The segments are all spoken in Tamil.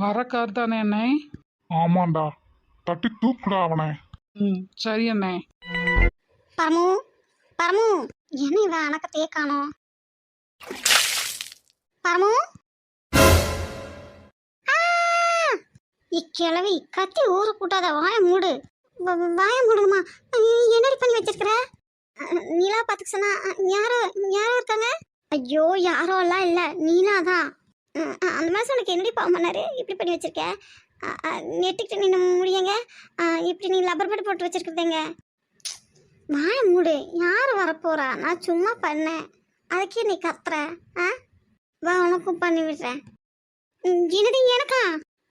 வர கார் தானே அண்ணே ஆமாண்டா. தட்டி தூக்குடா அவனை. ம் சரி அண்ணே. பரமு பரமு என்ன இவன் அணக்கத்தையே காணோம்? பரமு? ஆ! இக்கிழவி கத்தி ஊரு கூட்டாத வாய மூடு. வ- வாய ஐய், என்னடி பண்ணி வச்சிருக்கிற? அஹ், நிலா பார்த்துக்க சொன்னா அஹ், யாரோ யாரோ இருக்காங்க? ஐயோ யாரோ எல்லாம் இல்லை. நீலா தான். அந்த மாதிரி உனக்கு என்னடி பாவம் பண்ணாரு? இப்படி பண்ணி வச்சுருக்க? நெட்டுக்கிட்ட நீ நின்று முடியுங்க. இப்படி நீ லப்பர் பட்டு போட்டு வச்சுருக்குறதுங்க. வாய மூடு. யார் வரப்போகிறா நான் சும்மா பண்ணேன். அதுக்கே நீ கத்துற? ஆ வா உனக்கும் பண்ணி விடுறேன். ம், என்னடி எனக்கா?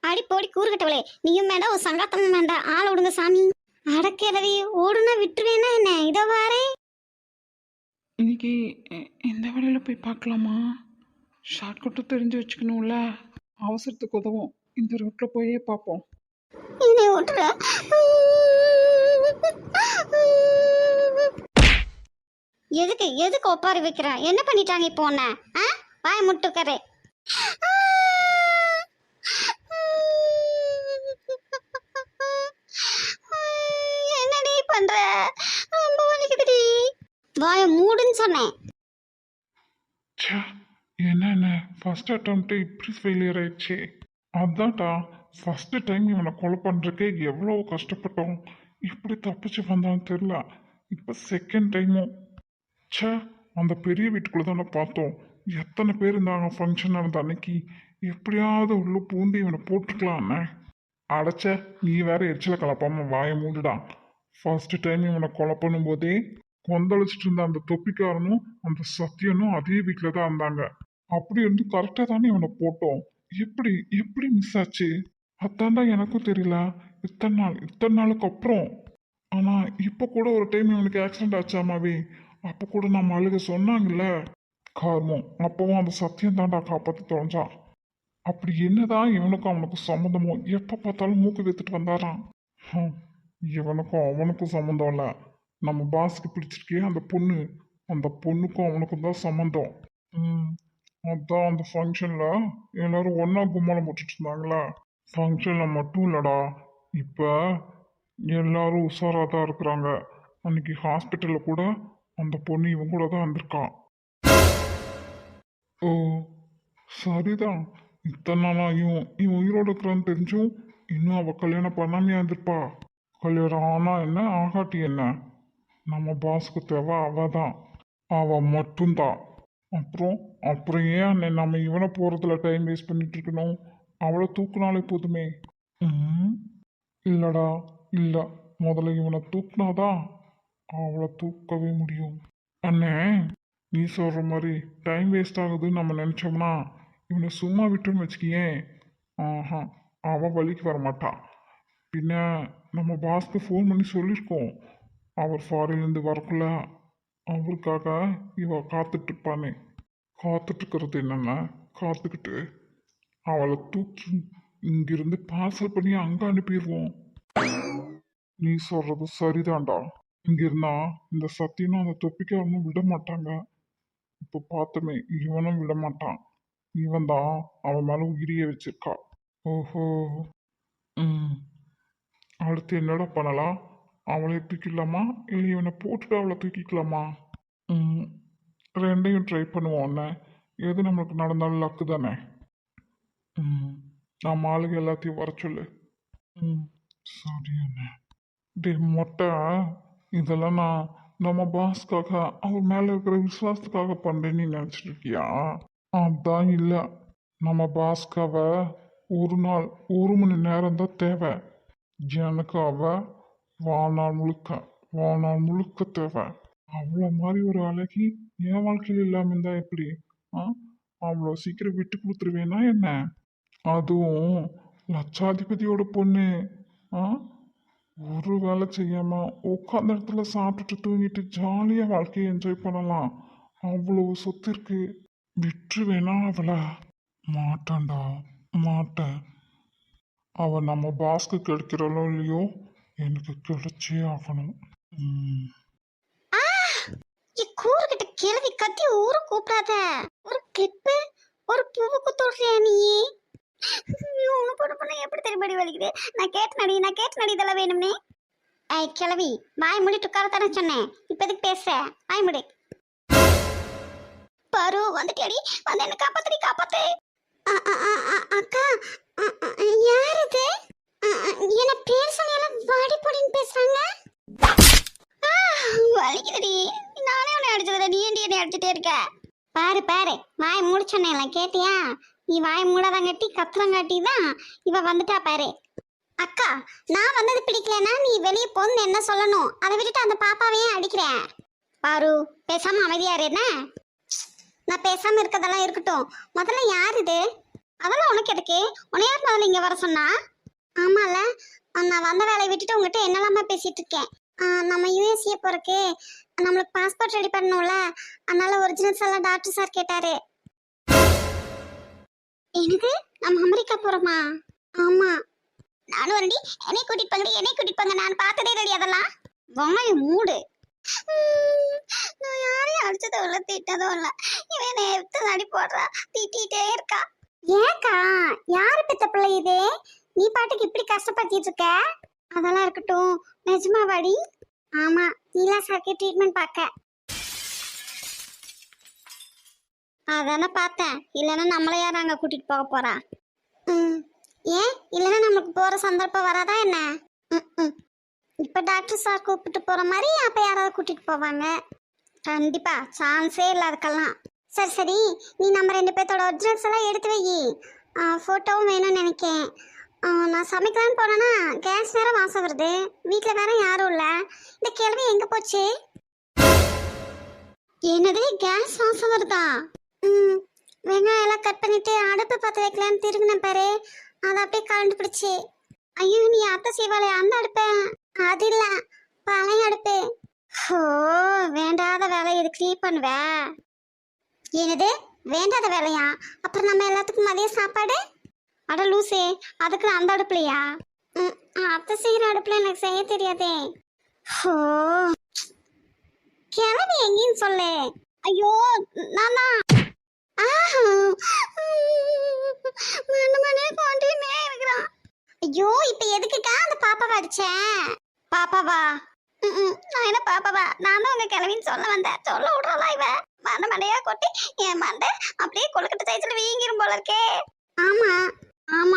அடி போடி கூறுகட்டவளே நீயும் வேண்டாம் ஒரு சங்காத்தமும் வேண்டாம் ஆள் விடுங்க சாமி. அடக்கிறவி ஓடுனா விட்டுருவேனா என்ன? இதோ வாரே. இன்னைக்கு எந்த வேலையில் போய் பார்க்கலாமா? ஷார்ட்கட்டு தெரிஞ்சு வச்சுக்கணும்ல? அவசரத்துக்கு உதவும். இந்த ரூட்டில் போயே பார்ப்போம். எதுக்கு எதுக்கு ஒப்பாரி வைக்கிற? என்ன பண்ணிட்டாங்க இப்போ உன்னை? ஆ? வாய என்னடி பண்ற? ரொம்ப வலிக்குதுடி. வாய மூடுன்னு சொன்னேன். என்னென்ன ஃபர்ஸ்ட் அட்டம்ப்ட் இப்படி ஃபெயிலியர் ஆயிடுச்சு? அதான்டா ஃபர்ஸ்ட் டைம் இவனை கொலை பண்ணுறக்கே எவ்வளோ கஷ்டப்பட்டோம். இப்படி தப்பிச்சு வந்தான்னு தெரில இப்போ செகண்ட் டைமும் சே அந்த பெரிய வீட்டுக்குள்ளே தானே பார்த்தோம். எத்தனை பேர் இருந்தாங்க ஃபங்க்ஷன் நடந்த அன்னைக்கு? எப்படியாவது உள்ள பூந்து இவனை போட்டுக்கலாம்ண்ணே அடைச்ச நீ வேற எரிச்சல கலப்பாம வாயை மூடுடா. ஃபர்ஸ்ட் டைம் இவனை கொலை பண்ணும்போதே கொந்தளிச்சிட்டு இருந்த அந்த தொப்பிக்காரனும் அந்த சத்தியனும் அதே வீட்டில் தான் இருந்தாங்க. அப்படி இருந்து கரெக்டாக தானே இவனை போட்டோம். எப்படி எப்படி மிஸ் ஆச்சு? அதான்டா எனக்கும் தெரியல. இத்தனை நாள் இத்தனை நாளுக்கு அப்புறம். ஆனால் இப்போ கூட ஒரு டைம் இவனுக்கு ஆக்சிடென்ட் ஆச்சாமாவே. அப்போ கூட நம்ம அழுக சொன்னாங்கல்ல? கார்மம் அப்பவும் அந்த சத்தியம் தாண்டா காப்பாற்றி தொலைஞ்சான் அப்படி என்னதான் இவனுக்கும் அவனுக்கு சம்மந்தமோ எப்போ பார்த்தாலும் மூக்கு வைத்துட்டு வந்தாரான் இவனுக்கும் அவனுக்கும் சம்மந்தம் இல்லை. நம்ம பாஸ்க்கு பிடிச்சிருக்கே அந்த பொண்ணு. அந்த பொண்ணுக்கும் அவனுக்கும் தான் சம்மந்தம் ம். அதான் அந்த ஃபங்க்ஷனில் எல்லாரும் ஒன்றா கும்மாளம் போட்டுட்டு இருந்தாங்களா ஃபங்க்ஷனில் மட்டும் இல்லைடா. இப்போ எல்லாரும் உஷாராக தான் இருக்கிறாங்க. அன்னைக்கு ஹாஸ்பிட்டலில் கூட அந்த பொண்ணு இவன் கூட தான் வந்திருக்கான் ஓ சரிதான். இத்தனை நாளாயும் இவன் உயிரோடு இருக்கிறான்னு தெரிஞ்சும் இன்னும் அவள் கல்யாணம் பண்ணாமையா இருந்திருப்பா. கல்யாணம் ஆனால் என்ன ஆகாட்டி என்ன? நம்ம பாஸுக்கு தேவை அவள் தான் அவள் மட்டும்தான். அப்புறம் அப்புறம் ஏன் அண்ணே நம்ம இவனை போகிறதுல டைம் வேஸ்ட் பண்ணிட்டு இருக்கணும். அவளை தூக்குனாலே போதுமே. ம்? இல்லடா இல்லை. முதல்ல இவனை தூக்குனாதான் அவளை தூக்கவே முடியும். அண்ணே நீ சொல்கிற மாதிரி டைம் வேஸ்ட் ஆகுதுன்னு நம்ம நினச்சோம்னா இவனை சும்மா விட்டுன்னு வச்சுக்கியேன். ஆஹா அவன் வழிக்கு வரமாட்டான் பின்ன நம்ம பாஸ்க்கு ஃபோன் பண்ணி சொல்லியிருக்கோம். அவர் ஃபாரின்லேருந்து வரக்குள்ள அவருக்காக இவ காத்துட்ருப்பானே இருப்பானே காத்துட்டு என்னன்னா காத்துக்கிட்டு அவளை தூக்கி இங்கிருந்து பார்சல் பண்ணி அங்கே அனுப்பிடுவோம் நீ சொல்றது சரிதான்டா. இங்க இருந்தா இந்த சத்தியனும் அந்த தொப்பிக்காரனும் விட மாட்டாங்க. இப்போ பார்த்தமே இவனும் விட மாட்டான். இவன் தான் அவன் மேலே உயிரியே வச்சிருக்கா. ஓஹோ. ம். அடுத்து என்னடா பண்ணலாம்? அவளை தூக்கிக்கலாமா இல்லை இவனை போட்டுட்டு அவளை தூக்கிக்கலாமா? ம். ரெண்டையும் ட்ரை பண்ணுவோம் எது நம்மளுக்கு நடந்தாலும் லக்கு தானே? ம் நம்ம ஆளுங்க எல்லாத்தையும் வர சொல்லு. ம் சரி அண்ணே. டே மொட்டை இதெல்லாம் நான் நம்ம பாஸ்க்காக அவர் மேலே இருக்கிற விசுவாசத்துக்காக பண்ணுறேன்னு நினச்சிட்டு இருக்கியா? அதான் இல்லை. நம்ம பாஸ்க்காக ஒரு நாள் ஒரு மணி நேரம் தான் தேவை. எனக்கு அவ வாழ்நாள் முழுக்க வாழ்நாள் முழுக்க தேவை. அவ்வளோ மாதிரி ஒரு அழகி என் வாழ்க்கையில் இல்லாமல் இருந்தா எப்படி? ஆ? அவ்வளோ சீக்கிரம் விட்டு கொடுத்துருவேனா என்ன? அதுவும் லட்சாதிபதியோட பொண்ணு. ஆ? ஒரு வேலை செய்யாம உட்காந்த இடத்துல சாப்பிட்டுட்டு தூங்கிட்டு ஜாலியாக வாழ்க்கையை என்ஜாய் பண்ணலாம். அவ்வளோ சொத்து இருக்கு. விட்டு வேணா அவளை? மாட்டான்டா மாட்டேன். அவள் நம்ம பாஸ்க்கு கிடைக்கிறாளோ இல்லையோ எனக்கு கிடைச்சே ஆகணும். ம். கூறுகிட்ட கிழவி கத்தி ஊர கூப்பிடாத. ஒரு கிளிப்பு ஒரு பூவு குத்துடுறியா நீ? ஐயோ, போட்டு போட பொண்ணு எப்படி தெரியும்படி வலிக்குது? நான் கேட்டு நடி நான் கேட்டு நடி இதெல்லாம் வேணும்னே. ஐ கிளவி வாய் மூடிட்டு உட்கார தானே சொன்னேன். இப்போ எதுக்கு பேசுற? வாய் மூடி. பாரு வந்துட்டியாடி? வந்து என்ன காப்பாத்தடி காப்பாத்து. அக்கா யார் இது? என்ன பேர் சொன்னாலும் வாடி போடின்னு பேசுறாங்க. வலிக்குதுடி நானே உன்னை அடிச்சதுல நீ ஏன்டி என்னை அடிச்சுட்டே இருக்க? பாரு பாரு. வாய் மூடி கேட்டியா? நீ வாய் மூடாதங்காட்டி கத்துறங்காட்டி தான் இவ வந்துட்டா பாரு. அக்கா நான் வந்தது பிடிக்கலன்னா நீ வெளியே போன்னு என்ன சொல்லணும்? அதை விட்டுட்டு அந்த பாப்பாவையே அடிக்கிறேன் பாரு பேசாம அமைதியாரு என்ன? நான் பேசாம இருக்கதெல்லாம் இருக்கட்டும். முதல்ல யார் இது? அதெல்லாம் உனக்கு எதுக்கு? உன்னை யார் முதல்ல இங்க வர சொன்னா? ஆமால. நான் வந்த வேலையை விட்டுட்டு உங்ககிட்ட என்னெல்லாமா பேசிட்டு இருக்கேன்? நம்ம யூஎஸ்ஏ போறக்கு நம்மளுக்கு பாஸ்போர்ட் ரெடி பண்ணணும்ல அதனால ஒரிஜினல்ஸ் எல்லாம் டாக்டர் சார் கேட்டாரு. எனக்கு நம்ம அமெரிக்கா போறோமா? ஆமா. நானும் வரண்டி என்னை கூட்டிட்டு போங்க என்னை கூட்டிட்டு போங்க நான் பார்த்ததே ரெடி அதெல்லாம். வாய் மூடு. நான் யாரையும் அடிச்சதோ இல்லை திட்டதும் இல்லை. இவன் என்னை எடுத்து நடி போடுறா திட்டிகிட்டே இருக்கா. ஏக்கா யாரு பெத்த பிள்ளை இது? நீ பாட்டுக்கு இப்படி கஷ்டப்படுத்திட்டு இருக்க? அதெல்லாம் இருக்கட்டும். நிஜமாவாடி? ஆமா நீலா சாக்கு ட்ரீட்மெண்ட் பார்க்க. அதானே பார்த்தேன். இல்லைன்னா நம்மளை யார் அங்கே கூட்டிகிட்டு போக போறா? ம். ஏன்? இல்லைன்னா நமக்கு போகிற சந்தர்ப்பம் வராதா என்ன? ம், ம். இப்போ டாக்டர் சார் கூப்பிட்டு போகிற மாதிரி அப்போ யாராவது கூட்டிகிட்டு போவாங்க? கண்டிப்பாக சான்ஸே இல்லை அதுக்கெல்லாம் சரி சரி. நீ நம்ம ரெண்டு பேர்த்தோட ஒரிஜினல்ஸ் எல்லாம் எடுத்து வை. ஃபோட்டோவும் வேணும்னு நினைக்கேன். நான் சமைக்கலான்னு போனேன்னா கேஸ் வேற வாசம் வருது. வீட்டில் வேற யாரும் இல்லை. இந்த கேள்வி எங்கே போச்சு? என்னது கேஸ் வாசம் வருதா? ம் வெங்காயம் எல்லாம் கட் பண்ணிட்டு அடுப்பு பற்ற வைக்கலான்னு திரும்பினேன் பாரு. அதை அப்படியே கலண்டு பிடிச்சி. ஐயோ நீ அத்தை செய்வாளே? அந்த அடுப்பே? அது இல்லை பழைய அடுப்பு. ஓ வேண்டாத வேலை இது க்ளீன் பண்ணுவேன் என்னது வேண்டாத வேலையா? அப்புறம் நம்ம எல்லாத்துக்கும் மதிய சாப்பாடு? அட லூசே அதுக்கு அந்த அடுப்புலையா? ம், அத்தை செய்கிற அடுப்பில் எனக்கு செய்ய தெரியாதே. ஹோ. கிளம்பி எங்கேன்னு சொல்லு. ஐயோ நான் தான். ஆஹா. மண்ணு மண்ணே இருக்கிறான். ஐயோ இப்ப எதுக்குக்கா அந்த பாப்பாவை அடிச்சேன் பாப்பாவா? ம்ம், நான் என்ன பாப்பாவா? நான் தான் உங்க கிளவின்னு சொல்ல வந்தேன். சொல்ல விடுறலா இவ? மண்டை மண்டையா கொட்டி என் மண்டை அப்படியே கொழுக்கட்டை சைஸ்ல வீங்கிரும் போல இருக்கே.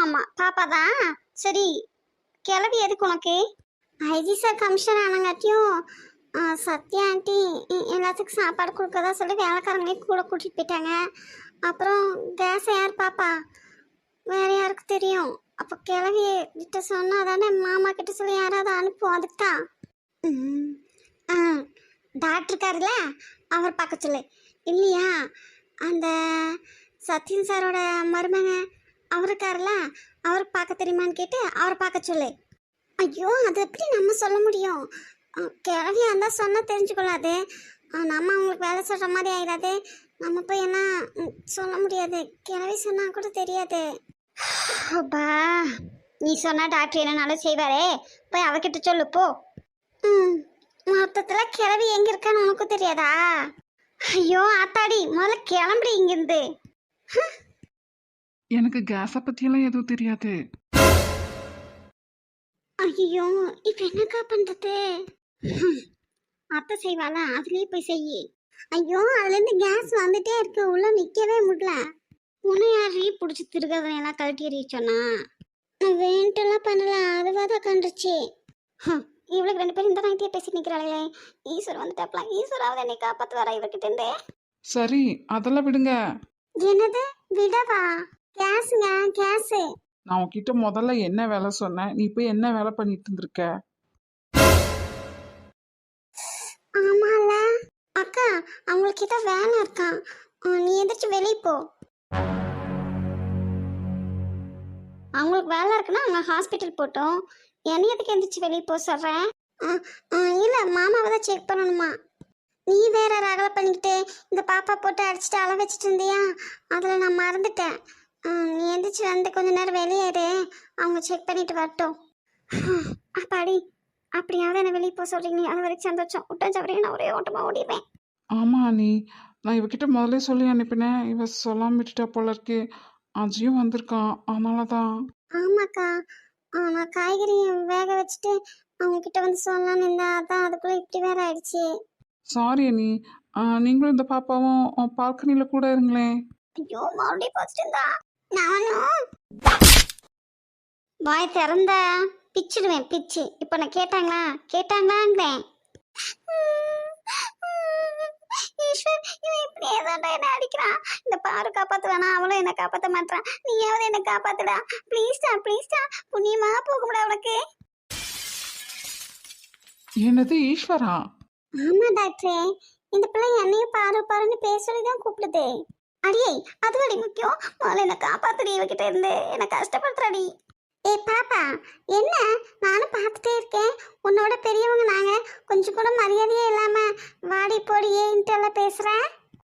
ஆமா ஆமா பாப்பா தான் சரி கிளவி எதுக்கு உனக்கு? ஐஜி சார் கமிஷன் ஆனங்காட்டியும் சத்யா ஆண்டி எல்லாத்துக்கும் சாப்பாடு கொடுக்கறதா சொல்லி வேலைக்காரங்களையும் கூட கூட்டிட்டு போயிட்டாங்க. அப்புறம் கேஸை யார் பாப்பா? வேற யாருக்கு தெரியும்? அப்போ கிளவி கிட்ட சொன்னா தானே மாமா கிட்ட சொல்லி யாராவது அனுப்புவோம் அதுக்கு தான். ஆ டாக்டர் இருக்காருல்ல அவர் பார்க்க சொல்லு. இல்லையா? அந்த சத்யன் சாரோட மருமக அவர் இருக்காருல்ல? அவர் பார்க்க தெரியுமான்னு கேட்டு அவரை பார்க்க சொல்லு. ஐயோ அது எப்படி நம்ம சொல்ல முடியும்? கிளவியா இருந்தால் சொன்னால் தெரிஞ்சுக்கொள்ளாது. நம்ம அவங்களுக்கு வேலை சொல்கிற மாதிரி ஆயிடாது நம்ம போய் என்ன சொல்ல முடியாது. கிளவி சொன்னால் கூட தெரியாது. அப்பா நீ சொன்னா டாக்டர் என்னனாலும் செய்வாரே. போய் அவகிட்ட சொல்லு போ. ம் மொத்தத்தில் கிளவி எங்கே இருக்கான்னு உனக்கும் தெரியாதா? ஐயோ ஆத்தாடி முதல்ல கிளம்புடி இங்கிருந்து. எனக்கு கேஸை பற்றியெல்லாம் எதுவும் தெரியாது. ஐயோ இப்போ என்னக்கா பண்ணுறது அத்தை செய்வாளா? அதுலேயே போய் செய் ஐயோ அதுலேருந்து கேஸ் வந்துட்டே இருக்கு. உள்ள நிற்கவே முடியல. உன்னை யாரே பிடிச்சி திருகதையெல்லாம் கழட்டி எறிய சொன்னா? நான் வேண்டெல்லாம் பண்ணல. அதுவாக தான் கண்டுச்சு இவளுக்கு ரெண்டு பேரும் இந்த நைட்டியே பேசி நிற்கிறாளே ஈஸ்வர் வந்துட்டாப்லாம் ஈஸ்வராவது என்னை காப்பாற்று வர இவர்கிட்ட இருந்தே சரி அதெல்லாம் விடுங்க. என்னது? விடவா? கேஸுங்க கேஸு. நான் உன்கிட்ட முதல்ல என்ன வேலை சொன்னேன்? நீ போய் என்ன வேலை பண்ணிட்டு இருந்திருக்க? ஆமால. அக்கா அவங்களுக்கு ஏதோ வேலை இருக்கான் நீ எந்திரிச்சு வெளியே போ. அவங்களுக்கு வேலை இருக்குன்னா அவங்க ஹாஸ்பிட்டல் போட்டோம். என்னை எதுக்கு எந்திரிச்சு வெளியே போக சொல்கிறேன் இல்லை மாமாவை தான் செக் பண்ணணுமா? நீ வேற ரகலை பண்ணிக்கிட்டு இந்த பாப்பா போட்டு அடிச்சுட்டு அள வச்சுட்டு இருந்தியா? அதில் நான் மறந்துட்டேன். நீ எந்திரிச்சு வந்து கொஞ்ச நேரம் வெளியேறு அவங்க செக் பண்ணிட்டு வரட்டும். அப்பாடி அப்படியாவது என்ன வெளியே போக சொல்றீங்க. அது வரைக்கும் சந்தோஷம். விட்டா சவரையும் நான் ஒரே ஓட்டமாக ஓடிடுவேன். ஆமா நீ நான் இவகிட்ட முதல்ல சொல்லி அனுப்பினேன். இவ சொல்லாம விட்டுட்டா போல இருக்கு. அஜயும் வந்திருக்கான். அதனால தான் ஆமாக்கா நான் காய்கறி வேக வச்சுட்டு அவங்க கிட்ட வந்து சொல்லலாம்னு இருந்தேன். அதான் அதுக்குள்ள இப்படி வேற ஆயிடுச்சு. சாரி ஆ, நீங்களும் இந்த பாப்பாவும் பால்கனியில் கூட இருங்களேன். ஐயோ மறுபடியும் பார்த்துட்டு நானும் வாய் திறந்த பிச்சிடுவேன் பிச்சு. இப்போ நான் கேட்டாங்களா? கேட்டாங்களாங்கிறேன். ஈஸ்வர் இவன் இப்படியே தான்டா என்ன அடிக்கிறான்? இந்த பாரு காப்பாத்துறானா அவளும் என்ன காப்பாத்த மாட்டான் நீயாவது என்ன காப்பாத்துடா. ப்ளீஸ்டா ப்ளீஸ்டா புண்ணியமா போகும்டா உனக்கு. என்னது ஈஸ்வரா? ஆமா டாக்டரே. இந்த பிள்ளை என்னையும் பாரு பாருன்னு பேச தான் கூப்பிடுது. அடியே அதுவடி முக்கியம் முதல்ல என்ன காப்பாத்துடி இவகிட்ட இருந்து. என்ன கஷ்டப்படுத்துறாடி. ஏ பாப்பா என்ன? நானும் பார்த்துட்டே இருக்கேன். உன்னோட பெரியவங்க நாங்க கொஞ்சம் கூட மரியாதையே இல்லாம வாடி போடி ஏன்ட்டெல்லாம் பேசுற?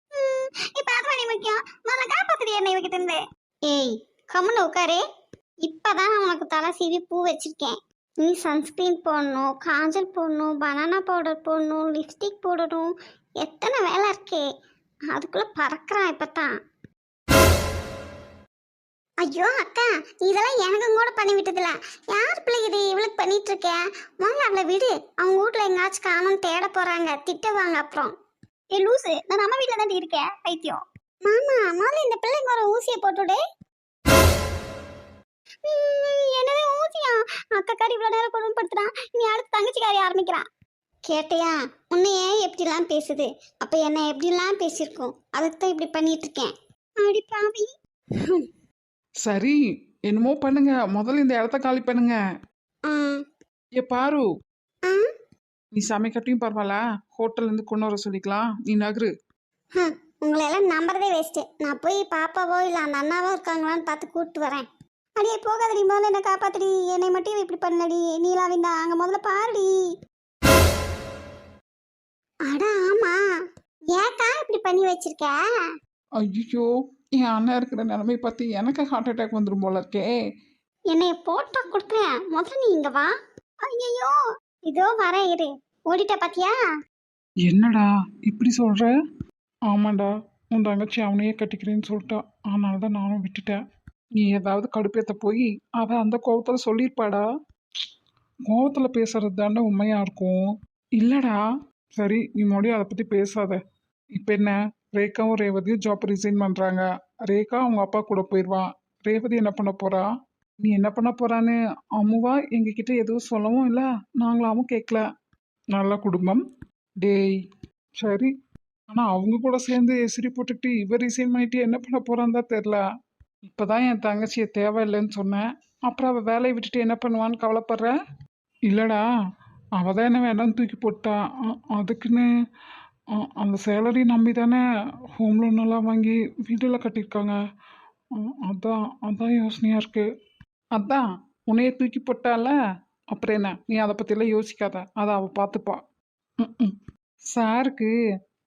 ம், இப்ப அதுவடி முக்கியம் முதல்ல காப்பாத்துடி என்ன இவகிட்ட இருந்து. ஏய் கம்முன்னு உட்காரு இப்பதான் உனக்கு தலை சீவி பூ வச்சிருக்கேன். நீ சன்ஸ்கிரீன் போடணும் காஜல் போடணும் பனானா பவுடர் போடணும் லிப்ஸ்டிக் போடணும். எத்தனை வேலை இருக்கே. அதுக்குள்ள பறக்குறான் இப்பதான் ஐயோ அக்கா இதெல்லாம் எனக்கும் கூட பண்ணி விட்டதில்ல யார் பிள்ளை இது இவளுக்கு பண்ணிட்டு இருக்கேன் முதல்ல அவளை விடு. அவங்க வீட்ல எங்காச்சும் காணும் தேட போறாங்க. திட்டுவாங்க அப்புறம். ஏ லூசு நான் நம்ம வீட்ல தான் இருக்கேன் பைத்தியம். மாமா முதல்ல இந்த பிள்ளைங்க ஒரு ஊசியை போட்டுடு ம், ஊசியா? ஊசியா அக்காக்காரி இவ்வளோ நேரம் கொடுமைப்படுத்துறான் நீ அடுத்து தங்கச்சிக்காரி ஆரம்பிக்கிறான் கேட்டியா உன்னையே எப்படிலாம் பேசுது? அப்போ என்ன எப்படிலாம் பேசியிருக்கோம்? அதுக்கு இப்படி பண்ணிட்டு இருக்கேன் அடி பாவி. சரி என்னமோ பண்ணுங்க. முதல்ல இந்த இடத்த காலி பண்ணுங்க. ஏ பாரு. நீ சமைக்கட்டையும் பரவாயில்ல. ஹோட்டல்ல இருந்து கொண்டு வர சொல்லிக்கலாம். நீ நகரு. உங்களை எல்லாம் நம்புறதே வேஸ்ட்டு நான் போய் பாப்பாவோ இல்லை அந்த அண்ணாவோ இருக்காங்களான்னு பார்த்து கூப்பிட்டு வரேன். அடியே போகாதடி. முதல்ல என்ன காப்பாத்தடி. என்னை மட்டும் இப்படி பண்ணடி நீலாவிந்தா அங்கே முதல்ல பாருடி. அட ஆமா. ஏக்கா இப்படி பண்ணி வச்சிருக்க? ஐயோ என் அண்ணன் இருக்கிற நிலைமை பார்த்து எனக்கு ஹார்ட் அட்டாக் வந்துடும் போல இருக்கே. என்னைய போட்டா கொடுக்குறேன். முதல்ல நீ இங்க வா. ஐயோ இதோ வரேன் இரு. ஓடிட்ட பாத்தியா? என்னடா இப்படி சொல்ற? ஆமாண்டா உன் தங்கச்சி அவனையே கட்டிக்கிறேன்னு சொல்லிட்டா. அதனால தான் நானும் விட்டுட்டேன். நீ ஏதாவது கடுப்பேத்த போய் அவ அந்த கோவத்தில் சொல்லியிருப்பாடா? கோவத்தில் பேசுறது தானே உண்மையா இருக்கும். இல்லடா. சரி நீ மறுபடியும் அதை பற்றி பேசாத. இப்போ என்ன? ரேகாவும் ரேவதியும் ஜாப் ரிசைன் பண்ணுறாங்க ரேகா அவங்க அப்பா கூட போயிடுவான் ரேவதி என்ன பண்ண போகிறா நீ என்ன பண்ண போகிறான்னு அம்முவா எங்ககிட்ட எதுவும் சொல்லவும் இல்லை. நாங்களாவும் கேட்கல நல்ல குடும்பம். டேய் சரி. ஆனால் அவங்க கூட சேர்ந்து எசிரி போட்டுக்கிட்டு இவர் ரிசைன் பண்ணிட்டு என்ன பண்ண போகிறான்னு தான் தெரில இப்போ தான் என் தங்கச்சியை தேவையில்லைன்னு சொன்னேன். அப்புறம் அவள் வேலையை விட்டுட்டு என்ன பண்ணுவான்னு கவலைப்படுற? இல்லைடா. அவள் தான் என்ன வேண்டாம்னு தூக்கி போட்டா. அதுக்குன்னு அந்த சேலரி நம்பி தானே ஹோம் லோன் எல்லாம் வாங்கி வீடெல்லாம் கட்டியிருக்காங்க. அதான் அதான் யோசனையாக இருக்குது அதான் உன்னையே தூக்கி போட்டால அப்புறம் என்ன? நீ அதை பற்றிலாம் யோசிக்காத. அதை அவள் பார்த்துப்பா. ம் சாருக்கு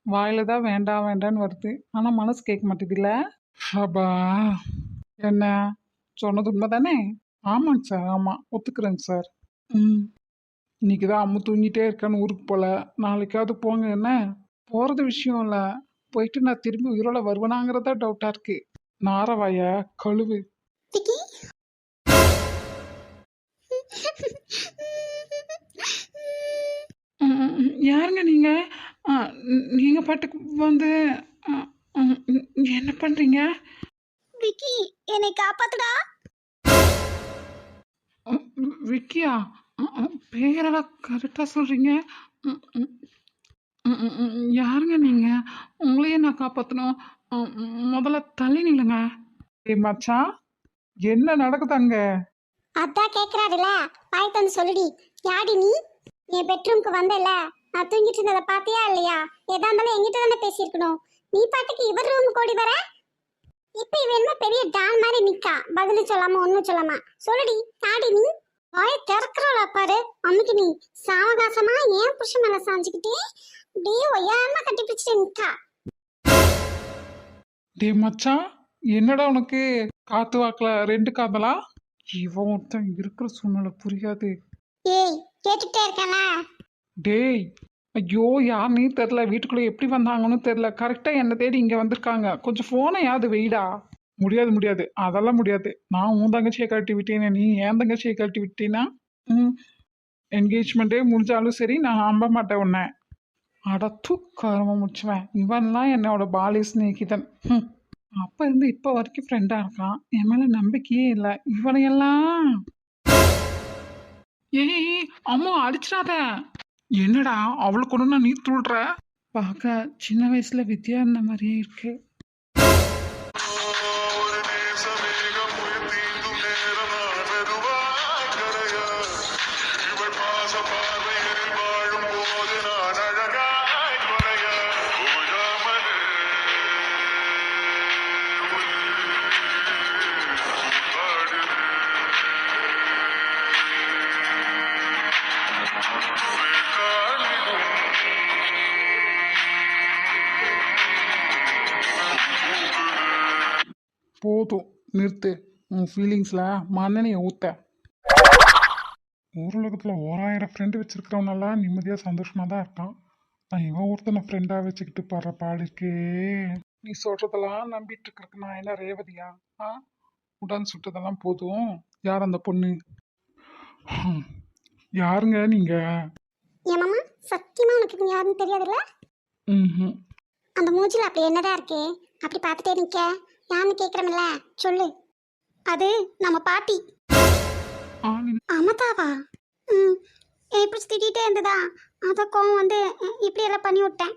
வாயில் தான் வேண்டாம் வேண்டான்னு வருது. ஆனால் மனசு கேட்க மாட்டேதில்ல? ஷபா என்ன? சொன்னது உண்மை தானே ஆமாங்க சார் ஆமாம் ஒத்துக்கிறேங்க சார். ம். இன்னைக்கு தான் அம்மு தூங்கிட்டே இருக்கான்னு ஊருக்கு போகல நாளைக்காவது போங்க என்ன? போகிறது விஷயம் இல்லை. போயிட்டு நான் திரும்பி உயிரோட வருவனாங்கிறதா டவுட்டாக இருக்கு. நாரவாய கழுவு. யாருங்க நீங்கள் நீங்கள் பாட்டுக்கு வந்து என்ன பண்ணுறீங்க விக்கி என்னை காப்பாத்துடா. விக்கியா? பேரெல்லாம் கரெக்டாக சொல்கிறீங்க யாருங்க நீங்கள் உங்களையே நான் காப்பாற்றணும் முதல்ல தள்ளி நில்லுங்க. ஏய் மச்சான் என்ன நடக்குது அங்க? அதான் கேக்குறாருல. வாய் தந்து சொல்லுடி. யாடி நீ? என் பெட்ரூம்க்கு வந்தல நான் தூங்கிட்டு இருந்ததை பாத்தியா இல்லையா? எதா இருந்தாலும் என்கிட்ட தானே பேசியிருக்கணும். நீ பாட்டுக்கு இவர் ரூம் கோடி வர? இப்ப இவன் என்ன பெரிய டான் மாதிரி நிக்கா. பதில் சொல்லாம ஒன்றும் சொல்லாம. சொல்லுடி யாடி நீ? வாய திறக்கிறோல பாரு. அம்மிக்கு நீ சாவகாசமா ஏன் புருஷன் மேல சாஞ்சுக்கிட்டே? அப்படியே ஒய்யாரமா கட்டி பிடிச்சிட்டு நிக்கா. டே மச்சான் என்னடா உனக்கு காத்து வாக்கல ரெண்டு காதலா? இவன் ஒருத்தன் இருக்கிற சூழ்நிலை புரியாது. ஏய் கேட்டுட்டே இருக்கல டேய் ஐயோ யாருன்னே தெரில வீட்டுக்குள்ளே எப்படி வந்தாங்கன்னு தெரில கரெக்டாக என்னை தேடி இங்கே வந்திருக்காங்க. கொஞ்சம் ஃபோனை யாவது வெயிடா முடியாது முடியாது. அதெல்லாம் முடியாது. நான் உன் தங்கச்சியை கழட்டி விட்டேனே நீ என் தங்கச்சியை கழட்டி விட்டீன்னா ம். என்கேஜ்மெண்ட்டே முடிஞ்சாலும் சரி நான் நம்ப மாட்டேன் உன்னை. அடத்து கரும முடிச்சுவேன் இவன்லாம் என்னோட பாலிய ஸ்நேகிதன் ம் அப்போ இருந்து இப்போ வரைக்கும் ஃப்ரெண்டாக இருக்கான். என் மேலே நம்பிக்கையே இல்லை. இவனையெல்லாம். ஏய் அம்மா அடிச்சிடாத. என்னடா அவளுக்கு ஒன்று நீ துள்ளுற பார்க்க சின்ன வயசில் வித்யா இருந்த மாதிரியே இருக்குது உன் ஃபீலிங்ஸில் மண்ணெண்ணையை ஊத்த. ஊர்லகத்தில் ஓராயிரம் ஃப்ரெண்டு வச்சிருக்கிறவனெல்லாம் நிம்மதியாக சந்தோஷமாக தான் இருக்கான். நான் இவன் ஒருத்தனை ஃப்ரெண்டாக வச்சுக்கிட்டு பாடுற பாடு இருக்கே. நீ சொல்றதெல்லாம் நம்பிட்டு இருக்கிறதுக்கு நான் என்ன ரேவதியா? ஆ? உடன் சுட்டதெல்லாம் போதும். யார் அந்த பொண்ணு. யாருங்க நீங்கள் என் மாமா சத்தியமா உனக்கு யாருன்னு தெரியாதுல்ல? ம் அந்த மூஞ்சில அப்படி என்னடா இருக்கு? அப்படி பார்த்துட்டே நிக்க. யாருன்னு கேட்குறமில்ல. சொல்லு. அது நம்ம பாட்டி. அமதாவா? ம். பிடிச்சி திட்டிகிட்டே இருந்ததா? அதான் கோவம் வந்து இப்படி எல்லாம் பண்ணி விட்டேன்.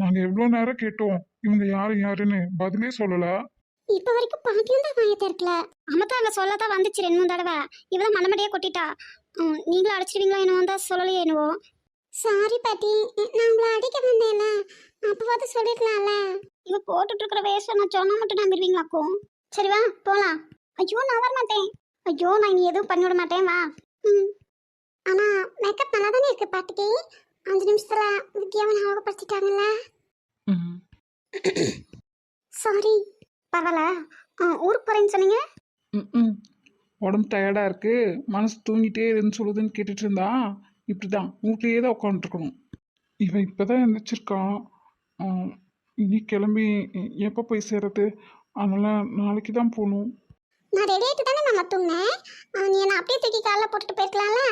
நாங்கள் எவ்வளோ நேரம் கேட்டோம். இவங்க யாரு யாருன்னு பதிலே சொல்லலை. இப்போ வரைக்கும் பாட்டியும் தான் வாயை திறக்கல. அமதா அங்கே சொல்ல தான் வந்துச்சு ரெண்டு மூணு தடவை. இவதான் மண்ணமடியே கொட்டிட்டா. நீங்களும் அடிச்சிடுவீங்களோ என்னவோ தான் சொல்லலையே என்னவோ. சாரி பாட்டி. நான் உங்களை அடிக்க வந்தேன்ல அப்போ பார்த்து சொல்லிருக்கலாம்ல. இவ போட்டுட்டு இருக்கிற வேஷம் நான் சொன்னா மட்டும் நம்பிடுவீங்களாக்கும். சரி வா போலாம். ஐயோ நான் வர மாட்டேன் ஐயோ நான் இனி எதுவும் பண்ணி விட மாட்டேன். வா. ம். ஆனா மேக்கப் நல்லா தானே இருக்கு பாட்டிக்கு? அஞ்சு நிமிஷத்துல வித்யாவை ஞாபகப்படுத்திட்டாங்கல்ல? சாரி பரவாயில்ல. ஊருக்கு போறேன்னு சொன்னீங்க? ம், உடம்பு டயர்டாக இருக்கு. மனசு தூங்கிட்டே இருன்னு சொல்லுதுன்னு கேட்டுட்டு இருந்தா இப்படி தான் வீட்லேயே தான் உட்காந்துருக்கணும் இவன் இப்போ தான் எழுந்திரிச்சிருக்கான் இனி கிளம்பி எப்போ போய் சேரது அதனால் நாளைக்கு தான் போகணும். நான் ரெடி ஆகிட்டு தானே மேம் தூங்கினேன். நீ என்ன அப்படியே தூக்கி காலைல போட்டுட்டு போயிருக்கலாம்ல?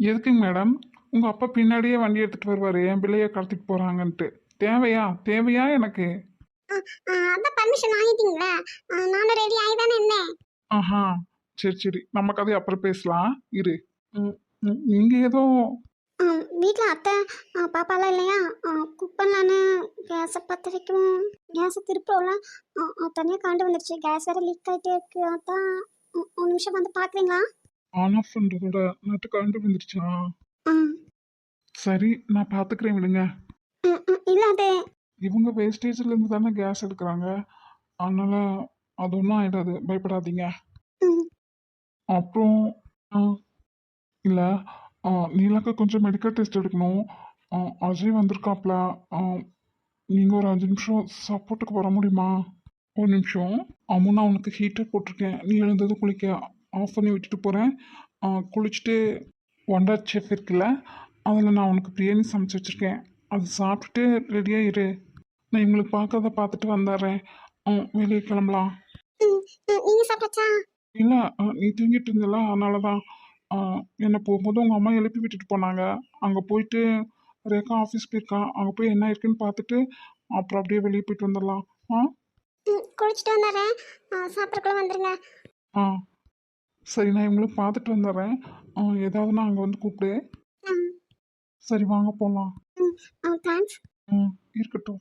எதுக்குங்க மேடம் உங்கள் அப்பா பின்னாடியே வண்டி எடுத்துகிட்டு வருவார். என் பிள்ளைய கடத்திட்டு போகிறாங்கன்ட்டு தேவையா? தேவையா எனக்கு? அதான் பர்மிஷன் வாங்கிட்டீங்களா? நானும் ரெடி ஆகி தானே இருந்தேன். ஆஹா சரி சரி. நம்ம கதையை அப்புறம் பேசலாம். இரு. நீங்கள் ஏதோ வீட்டில் அத்தை பாப்பாலாம் இல்லையா? குக் பண்ணலான்னு கேஸை பற்ற வைக்கவும் கேஸை திருப்போம்ல தனியாக காண்டு வந்துருச்சு. கேஸ் வேறு லீக் ஆகிட்டே இருக்கு. அதான் ஒரு நிமிஷம் வந்து பார்க்குறீங்களா ஆன் ஆஃப் பண்ணுறதோட நட்டு கண்டு வந்துருச்சா? சரி நான் பார்த்துக்கிறேன் விடுங்க. இல்லை அது இவங்க வேஸ்டேஜ்லேருந்து தானே கேஸ் எடுக்கிறாங்க. அதனால் அது ஒன்றும் ஆகிடாது பயப்படாதீங்க. அப்புறம் இல்லை நீலாக்கு கொஞ்சம் மெடிக்கல் டெஸ்ட் எடுக்கணும். அஜய் வந்திருக்காப்ல. நீங்கள் ஒரு அஞ்சு நிமிஷம் சப்போர்ட்டுக்கு வர முடியுமா? ஒரு நிமிஷம். அம்மா நான் உனக்கு ஹீட்டர் போட்டிருக்கேன். நீ எழுந்தது குளிக்க. ஆஃப் பண்ணி விட்டுட்டு போகிறேன் குளிச்சுட்டு ஒண்டர் செஃப் இருக்குல்ல அதில் நான் உனக்கு பிரியாணி சமைச்சு வச்சுருக்கேன். அது சாப்பிட்டுட்டு ரெடியாக இரு நான் இவங்களுக்கு பார்க்கறத பார்த்துட்டு வந்துடுறேன். வெளியே கிளம்பலாம். ம் ம், நீங்க சாப்பிட்டாச்சா? இல்லை நீ தூங்கிட்டு இருந்தல அதனால தான் என்னை போகும்போது உங்கள் அம்மா எழுப்பி விட்டுட்டு போனாங்க. அங்கே போயிட்டு ரேகா ஆஃபீஸ் போயிருக்கா. அங்கே போய் என்ன இருக்குன்னு பார்த்துட்டு அப்புறம் அப்படியே வெளியே போயிட்டு வந்துடலாம். ஆ? ம் குளிச்சுட்டு வந்துடுறேன். சாப்பிட்றக்குள்ள வந்துருங்க. ஆ சரி நான் இவங்களுக்கு பார்த்துட்டு வந்துடுறேன். ஆ, ஏதாவதுனா அங்கே வந்து கூப்பிடு. ம். சரி வாங்க போகலாம் ம் தேங்க்ஸ் ம் இருக்கட்டும்.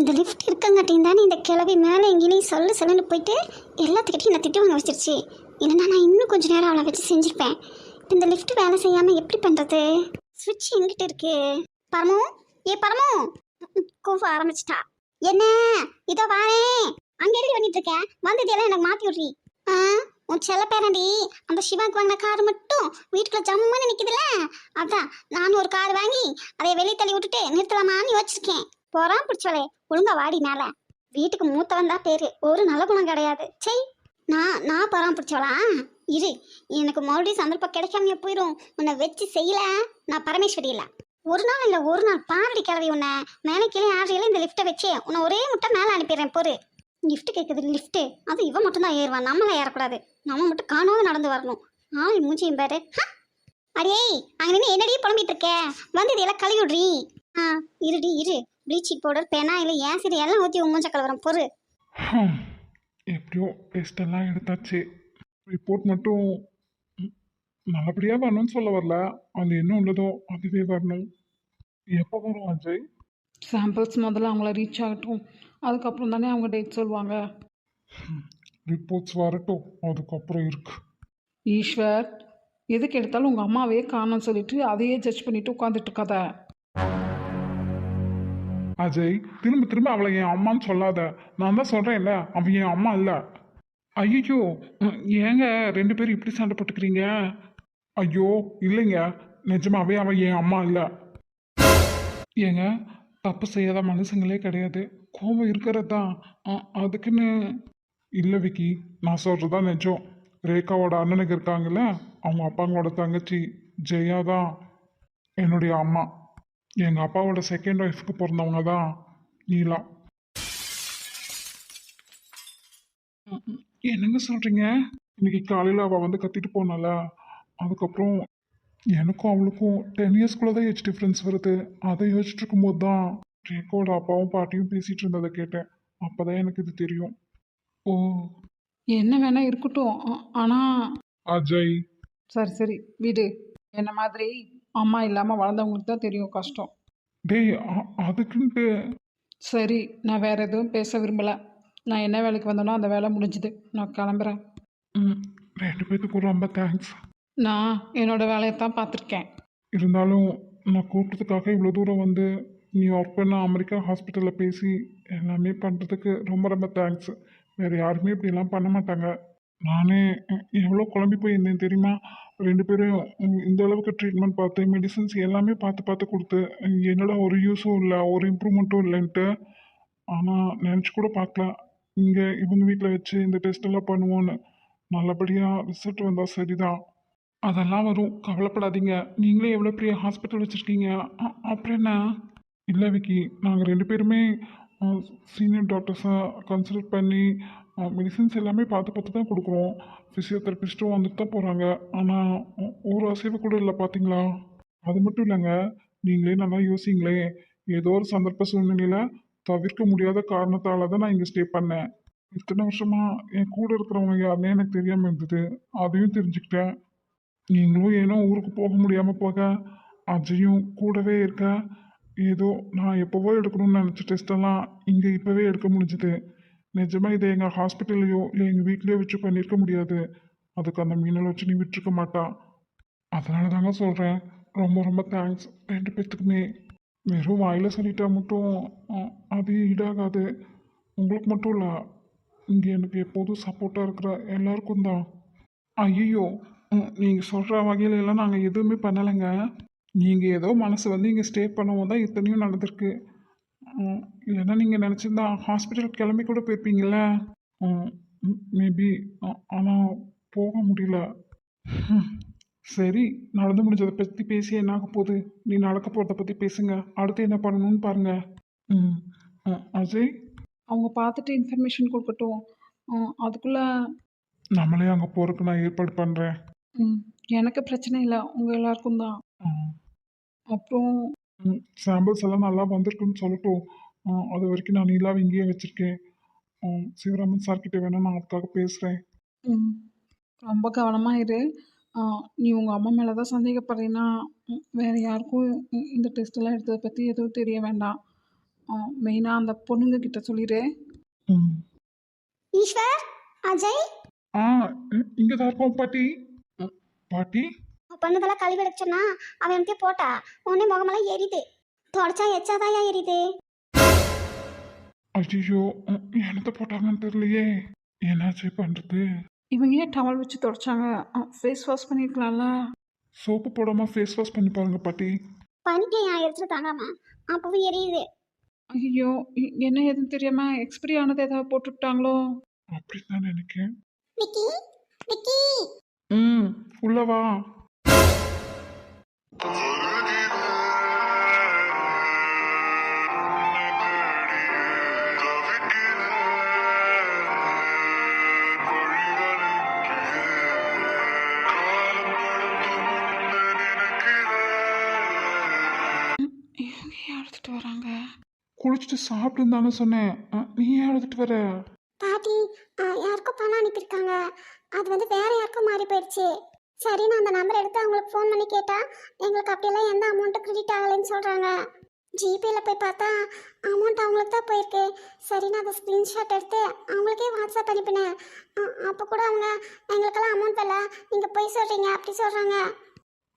இந்த லிஃப்ட் இருக்கங்காட்டியும் தானே இந்த கிளவி மேலே எங்கேயும் சொல்ல சொல்லுன்னு போயிட்டு எல்லாத்துக்கிட்டையும் நான் திட்டு வாங்க வச்சிருச்சு. இல்லைன்னா நான் இன்னும் கொஞ்சம் நேரம் அவளை வச்சு செஞ்சுருப்பேன். இந்த லிஃப்ட் வேலை செய்யாமல் எப்படி பண்ணுறது சுவிட்ச் எங்கிட்ட இருக்கு? பரமு? ஏ பரமு? கூஃப ஆரம்பிச்சிட்டா. என்ன? இதோ வாரேன் அங்கே எப்படி பண்ணிட்டு இருக்கேன் வந்ததெல்லாம் எனக்கு மாற்றி விட்றி. ஆ உன் செல்ல பேரண்டி அந்த சிவாக்கு வாங்கின கார் மட்டும் வீட்டுக்குள்ள ஜம்முன்னு நிற்குதுல்ல அதான் நானும் ஒரு கார் வாங்கி அதை வெளியே தள்ளி விட்டுட்டு நிறுத்தலாமான்னு யோசிச்சிருக்கேன். போறான் பிடிச்சவளே. ஒழுங்கா வாடி மேல. வீட்டுக்கு மூத்தவன் தான் பேரு. ஒரு நல்ல குணம் கிடையாது. செய் நான் நான் பராம பிடிச்சவளா? இரு எனக்கு மறுபடியும் சந்தர்ப்பம் கிடைக்காம போயிடும் உன்னை வச்சு செய்யல. நான் பரமேஸ்வரி இல்லை. ஒரு நாள் இல்லை ஒரு நாள். பாரடி கிளவி உன்னை. மேலே கீழே ஆடுறையில இந்த லிஃப்ட்டை வச்சு உன்னை ஒரே முட்டை மேலே அனுப்பிடுறேன் பொறு. லிஃப்ட் கேட்குது லிஃப்ட்டு அது இவன் மட்டும்தான் ஏறுவான் நம்மளாம் ஏறக்கூடாது. நம்ம மட்டும் காணாம நடந்து வரணும். ஆள் மூஞ்சியும் பாரு. ஹ! அங்கே நின்று என்னடியே புலம்பிட்டு இருக்க? வந்து இதெல்லாம் கழுவி விடுறீ? ஆ இருடி இரு. ப்ளீச்சிங் பவுடர் பேனா இல்லை ஏன் சரி எல்லாம் ஊற்றி மூஞ்ச கலவரம் பொறு. எப்படியோ டெஸ்ட் எல்லாம் எடுத்தாச்சு. ரிப்போர்ட் மட்டும் நல்லபடியாக வரணும்னு சொல்ல வரல. அது என்ன உள்ளதோ அதுவே வரணும். எப்போ வரும் அஜய்? சாம்பிள்ஸ் முதல்ல அவங்கள ரீச் ஆகட்டும். அதுக்கப்புறம் தானே அவங்க டேட் சொல்லுவாங்க. ரிப்போர்ட்ஸ் வரட்டும். அதுக்கப்புறம் இருக்கு. ஈஸ்வர் எதுக்கு எடுத்தாலும் உங்கள் அம்மாவே காணோம்னு சொல்லிட்டு அதையே ஜட்ஜ் பண்ணிட்டு உட்காந்துட்டு இருக்காத. அஜய் திரும்ப திரும்ப அவளை என் அம்மான்னு சொல்லாத. நான் தான் சொல்கிறேன்ல அவன் என் அம்மா இல்லை. ஐயோ ஏங்க ரெண்டு பேரும் இப்படி சண்டை போட்டுக்கிறீங்க? ஐயோ இல்லைங்க. நிஜமாவே அவன் என் அம்மா இல்லை. ஏங்க தப்பு செய்யாத மனுஷங்களே கிடையாது. கோபம் இருக்கிறது தான். அதுக்குன்னு இல்லை விக்கி நான் சொல்கிறது தான் நிஜம். ரேகாவோட அண்ணனுக்கு இருக்காங்கல்ல அவங்க அப்பாங்களோட தங்கச்சி ஜெயா தான் என்னுடைய அம்மா. எங்கள் அப்பாவோட செகண்ட் ஒய்ஃப்க்கு பிறந்தவங்க தான் நீலா. என்னங்க சொல்கிறீங்க இன்னைக்கு காலையில் அவள் வந்து கத்திட்டு போனால அதுக்கப்புறம் எனக்கும் அவளுக்கும் டென் இயர்ஸ்குள்ளே தான் ஏஜ் டிஃப்ரென்ஸ் வருது. அதை யோசிச்சுட்டு இருக்கும்போது தான் ரேகாவோட அப்பாவும் பாட்டியும் பேசிகிட்டு இருந்ததை கேட்டேன். அப்போ தான் எனக்கு இது தெரியும். ஓ என்ன வேணா இருக்கட்டும். ஆ- ஆனா அஜய். சரி சரி விடு. என்ன மாதிரி அம்மா இல்லாமல் வளர்ந்தவங்களுக்கு தான் தெரியும் கஷ்டம். டேய் அ- அதுக்குன்ட்டு. சரி நான் வேற எதுவும் பேச விரும்பலை. நான் என்ன வேலைக்கு வந்தேனோ அந்த வேலை முடிஞ்சுது. நான் கிளம்புறேன். ம், ரெண்டு பேத்துக்கும் ரொம்ப தேங்க்ஸ். நான் என்னோட வேலையை தான் பார்த்துருக்கேன். இருந்தாலும் நான் கூப்பிட்டதுக்காக இவ்வளோ தூரம் வந்து நீ ஒர்க் பண்ண அமெரிக்கா ஹாஸ்பிட்டலில் பேசி எல்லாமே பண்ணுறதுக்கு ரொம்ப ரொம்ப தேங்க்ஸ். வேறு யாருமே இப்படிலாம் பண்ண மாட்டாங்க. நானே எ- எவ்வளோ குழம்பி போயிருந்தேன் தெரியுமா? ரெண்டு பேரும் இந்த அளவுக்கு ட்ரீட்மெண்ட் பார்த்து மெடிசன்ஸ் எல்லாமே பார்த்து பார்த்து கொடுத்து என்னடா ஒரு யூஸும் இல்லை ஒரு இம்ப்ரூவ்மெண்ட்டும் இல்லைன்ட்டு ஆனால் நினச்சி கூட பார்க்கல. இங்கே இவங்க வீட்டில் வச்சு இந்த டெஸ்ட்டெல்லாம் பண்ணுவோன்னு நல்லபடியாக ரிசல்ட் வந்தால் சரிதான். அதெல்லாம் வரும். கவலைப்படாதீங்க. நீங்களே எவ்வளோ பெரிய ஹாஸ்பிட்டல் வச்சுருக்கீங்க. அப்புறம் என்ன? இல்லை விக்கி நாங்கள் ரெண்டு பேருமே சீனியர் டாக்டர்ஸை கன்சல்ட் பண்ணி மெடிசின்ஸ் எல்லாமே பார்த்து பார்த்து தான் கொடுக்குறோம். ஃபிசியோதெரபிஸ்ட்டும் வந்துட்டு தான் போகிறாங்க ஆனால் ஒரு அசைவு கூட இல்லை பார்த்தீங்களா அது மட்டும் இல்லைங்க. நீங்களே நல்லா யோசிங்களே. ஏதோ ஒரு சந்தர்ப்ப சூழ்நிலையில் தவிர்க்க முடியாத காரணத்தால் தான் நான் இங்கே ஸ்டே பண்ணேன். இத்தனை வருஷமாக என் கூட இருக்கிறவங்க யாருன்னே எனக்கு தெரியாமல் இருந்தது. அதையும் தெரிஞ்சுக்கிட்டேன். நீங்களும் ஏனோ ஊருக்கு போக முடியாமல் போக அஜயும் கூடவே இருக்க ஏதோ நான் எப்போவோ எடுக்கணும்னு நினச்ச டெஸ்ட்டெல்லாம் இங்கே இப்போவே எடுக்க முடிஞ்சுது. நிஜமாக இதை எங்கள் ஹாஸ்பிட்டல்லையோ இல்லை எங்கள் வீட்லேயோ வச்சு பண்ணியிருக்க முடியாது. அதுக்கு அந்த மீனல் வச்சு நீ விட்டுருக்க மாட்டா. அதனால தாங்க சொல்கிறேன் ரொம்ப ரொம்ப தேங்க்ஸ் ரெண்டு பேர்த்துக்குமே வெறும் வாயில் சொல்லிட்டா மட்டும் அது ஈடாகாது. உங்களுக்கு மட்டும் இல்லை இங்கே எனக்கு எப்போதும் சப்போர்ட்டாக இருக்கிற எல்லாருக்கும் தான். ஐயோ நீங்கள் சொல்கிற வகையில எல்லாம் நாங்கள் எதுவுமே பண்ணலைங்க. நீங்கள் ஏதோ மனசு வந்து இங்கே ஸ்டே பண்ணவும் தான் இத்தனையும் நடந்திருக்கு. ம், இல்லைன்னா நீங்கள் நினச்சிருந்தா ஹாஸ்பிட்டல் கிளம்பி கூட போயிருப்பீங்கள்ல மேபி ஆனால் போக முடியல. ம், சரி நடந்து முடிஞ்சதை பற்றி பேசி என்ன ஆக போகுது? நீ நடக்க போகிறத பற்றி பேசுங்க. அடுத்து என்ன பண்ணணும்னு பாருங்க. ம் அஜய்? அவங்க பார்த்துட்டு இன்ஃபர்மேஷன் கொடுக்கட்டும். அதுக்குள்ள நம்மளே அங்கே போகிறதுக்கு நான் ஏற்பாடு பண்ணுறேன் ம், எனக்கு பிரச்சனை இல்லை. உங்கள் எல்லாருக்கும் தான். அப்புறம் சாம்பிள்ஸ் எல்லாம் நல்லா வந்திருக்குன்னு சொல்லட்டும். அது வரைக்கும் நான் நீலாவை இங்கேயே வச்சுருக்கேன். சிவராமன் சார்கிட்ட வேணா நான் அதுக்காக பேசுகிறேன் ம், ரொம்ப கவனமாக இரு. நீ உங்கள் அம்மா மேலே தான் சந்தேகப்படுறீன்னா வேற யாருக்கும் இந்த டெஸ்ட்டெல்லாம் எடுத்ததை பற்றி எதுவும் தெரிய வேண்டாம். மெயினாக அந்த பொண்ணுங்க கிட்ட சொல்லிடு. ம். ஈஸ்வர் அஜய்? ஆ இங்கே தான் இருக்கோம் பாட்டி. பாட்டி? பண்ணதெல்லாம் கழுவி எடுக்க சொன்னா அவன் என்கிட்ட போட்டா உடனே முகமெல்லாம் எரியுது. தொடச்சா எச்சாதாயா எரியுது. ஐயோ என்னத்தை போட்டாங்கன்னு தெரியலையே. என்னாச்சு பண்ணுறது இவங்க ஏன் டவல் வச்சு தொடச்சாங்க? ஃபேஸ் வாஷ் பண்ணியிருக்கலாம்ல சோப்பு போடாமல் ஃபேஸ் வாஷ் பண்ணி பாருங்க பாட்டி. பனிக்கு என் எடுத்துட்டு தாங்காம. அப்பவும் எரியுது. ஐயோ என்ன எதுவும் தெரியாம எக்ஸ்பிரி ஆனது ஏதாவது போட்டுவிட்டாங்களோ அப்படின்னு தான் நினைக்கிறேன் விக்கி விக்கி. ம் உள்ள வா. குளிச்சுட்டு சாப்பிட்டுன்னு தானே சொன்னேன். நீ ஏன் எடுத்துட்டு வர பாட்டி ஆ, யாருக்கோ பணம் அனுப்பியிருக்காங்க அது வந்து வேற யாருக்கோ மாறி போயிடுச்சு சரி நான் அந்த நம்பர் எடுத்து அவங்களுக்கு ஃபோன் பண்ணி கேட்டா எங்களுக்கு அப்படியெல்லாம் எந்த அமௌண்ட்டும் கிரெடிட் ஆகலைன்னு சொல்கிறாங்க ஜிபேல போய் பார்த்தா அமௌண்ட் அவங்களுக்கு தான் போயிருக்கு. சரி நான் அதை ஸ்க்ரீன்ஷாட் எடுத்து அவங்களுக்கே வாட்ஸ்அப் அனுப்பினேன். அப்போ கூட அவங்க எங்களுக்கெல்லாம் அமௌண்ட் வரல நீங்கள் போய் சொல்கிறீங்க அப்படி சொல்கிறாங்க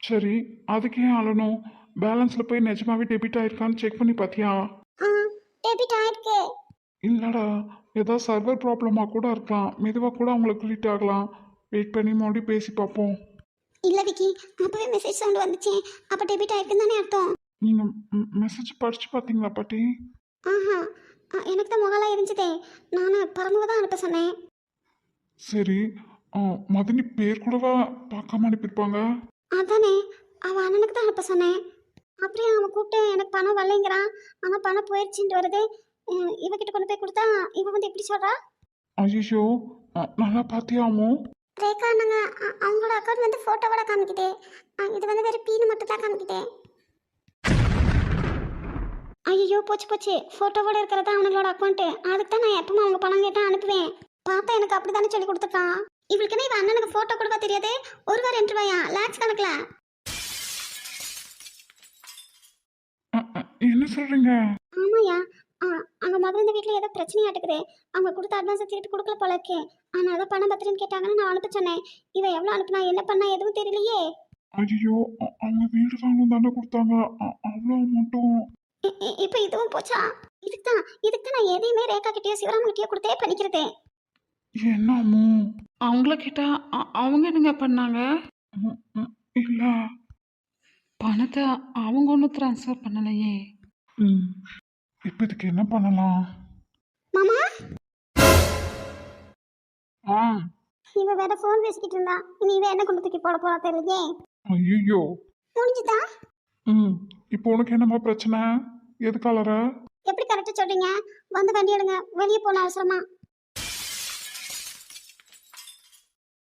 சரி அதுக்கு அழணும்? பேலன்ஸில் போய் நிஜமாவே டெபிட் ஆயிருக்கான்னு செக் பண்ணி பார்த்தியா ஆ டெபிட் ஆயிருக்கு. இல்லைடா ஏதோ சர்வர் ப்ராப்ளமாக கூட இருக்கலாம். மெதுவாக கூட அவங்களுக்கு கிரெடிட் ஆகலாம். வெயிட் பண்ணி மறுபடியும் பேசி பார்ப்போம். இல்லை விக்கி அப்போவே மெசேஜ் சவுண்ட் வந்துச்சு. அப்போ டெபிட் ஆயிருக்குன்னு தானே அர்த்தம். நீங்கள் மெசேஜ் படிச்சு பார்த்தீங்களா பாட்டி? ஆஹா எனக்கு தான் முகலாம் இருந்துச்சதே. நான் பரமுக தான் அனுப்ப சொன்னேன். சரி மதனி பேர் கூடவா பார்க்காம அனுப்பியிருப்பாங்க? அதானே அவன் அண்ணனுக்கு தான் அனுப்ப சொன்னேன். அப்படியே அவன் கூப்பிட்டு எனக்கு பணம் வரலைங்கிறான். ஆனால் பணம் போயிடுச்சுன்ட்டு வருது. இவகிட்ட கொண்டு போய் கொடுத்தா இவன் வந்து எப்படி சொல்கிறா ஐயோ நல்லா பார்த்தியாமோ ரேகா அ- அவங்களோட அக்கௌண்ட் வந்து ஃபோட்டோவோட காமிக்குது. இது வந்து வெறும் பீனு மட்டும் தான் காமிக்குது. ஐயோ போச்சு போச்சு. ஃபோட்டோவோட இருக்கிறதா அவங்களோட அக்கௌண்ட்டு அதுக்கு தான் நான் எப்பவும் அவங்க பணம் கேட்டால் அனுப்புவேன். பார்த்தா எனக்கு அப்படி தானே சொல்லி கொடுத்துருக்கான் இவளுக்குன்னு இவன் அண்ணனுக்கு ஃபோட்டோ கொடுக்க தெரியாது? ஒரு ரூபா ரெண்டு ரூபாயா லேக்ஸ் கணக்கில்? என்ன சொல்கிறீங்க ஆமாயா ஆ, அங்க முதல்ல இந்த வீட்ல ஏதோ பிரச்சனையாட்டுக்குது அவங்க கொடுத்த அட்வான்ஸை திருப்பி கொடுக்கல போல இருக்கே. அதனால தான் பணம் பத்திரன்னு கேட்டாங்கன்னு நான் அனுப்ப சொன்னேன். இவ எவ்வளோ அனுப்புனா என்ன பண்ணா எதுவும் தெரியலையே. ஐயோ அவங்க வீடு வாங்கணும் தானே கொடுத்தாங்க. அவ்வளோ மட்டும் இ- இ- இப்போ இதுவும் போச்சா? இதுக்கு தான் இதுக்கு தான் நான் எதையுமே ரேகா கிட்டயோ சிவராம கிட்டயோ கொடுத்தே பண்ணிக்கிறது. என்னமோ அவங்கள கேட்டா அவங்க என்னங்க பண்ணாங்க? இல்லை. பணத்தை அவங்க ஒன்றும் ட்ரான்ஸ்ஃபர் பண்ணலையே. ம். இப்போ இதுக்கு என்ன பண்ணலாம்? மாமா? ஆ. இவ வேற ஃபோன் பேசிக்கிட்டு இருந்தா. இனி இவ என்ன கொண்டு தூக்கி போட போறா தெரியலையே? ஐயோ முடிஞ்சுதா? ம். இப்போ உனக்கு என்னம்மா பிரச்சனை? எதுக்கு அலற எப்படி கரெக்டாக சொல்றீங்க? வந்து வண்டி எடுங்க. வெளியே போன அவசரமா.